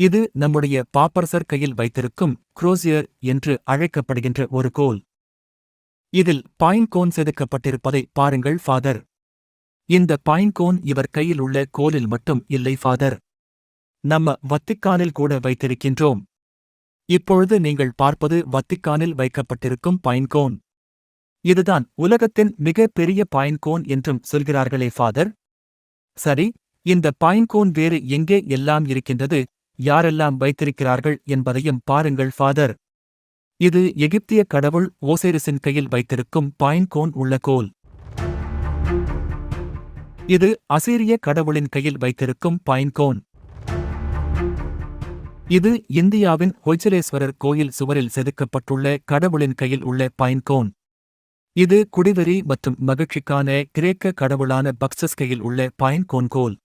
இது நம்முடைய பாப்பரசர் கையில் வைத்திருக்கும் குரோசியர் என்று அழைக்கப்படுகின்ற ஒரு கோல். இதில் பாயின்கோன் செதுக்கப்பட்டிருப்பதை பாருங்கள் ஃபாதர். இந்த பாயின்கோன் இவர் கையில் உள்ள கோலில் மட்டும் இல்லை ஃபாதர். நம்ம வத்திக்கானில் கூட வைத்திருக்கின்றோம். இப்பொழுது நீங்கள் பார்ப்பது வத்திக்கானில் வைக்கப்பட்டிருக்கும் பைன்கோன் இதுதான் உலகத்தின் மிக பெரிய பைன்கோன் என்றும் சொல்கிறார்களே ஃபாதர். சரி இந்த பைன்கோன் வேறு எங்கே எல்லாம் இருக்கின்றது? யாரெல்லாம் வைத்திருக்கிறார்கள் என்பதையும் பாருங்கள் ஃபாதர். இது எகிப்திய கடவுள் ஓசேரிஸின் கையில் வைத்திருக்கும் பாயின்கோன் உள்ள கோல். இது அசீரிய கடவுளின் கையில் வைத்திருக்கும் பாயின்கோன் இது இந்தியாவின் ஹொய்சலேஸ்வரர் கோயில் சுவரில் செதுக்கப்பட்டுள்ள கடவுளின் கையில் உள்ள பைன்கோன் இது குடிவெறி மற்றும் மகிழ்ச்சிக்கான கிரேக்க கடவுளான பக்சஸ் கையில் உள்ள பைன்கோன் கோல்.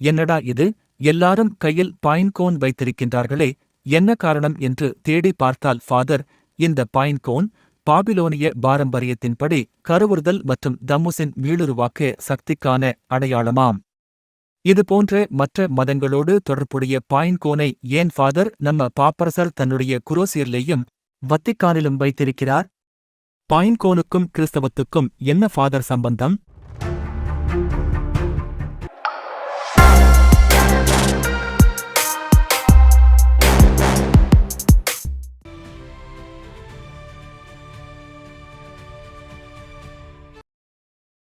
என்னடா இது? எல்லாரும் கையில் பைன்கோன் வைத்திருக்கின்றார்களே என்ன காரணம் என்று தேடி பார்த்தால் ஃபாதர் இந்த பைன்கோன் பாபிலோனிய பாரம்பரியத்தின்படி கருவுறுதல் மற்றும் தம்முசின் மீளுருவாக்க சக்திக்கான அடையாளமாம். இதுபோன்ற மற்ற மதங்களோடு தொடர்புடைய பாயின்கோனை ஏன் ஃபாதர் நம்ம பாப்பரசர் தன்னுடைய குரோசியர்லேயும் வத்திக்கானிலும் வைத்திருக்கிறார்? பாயின்கோனுக்கும் கிறிஸ்தவத்துக்கும் என்ன ஃபாதர் சம்பந்தம்?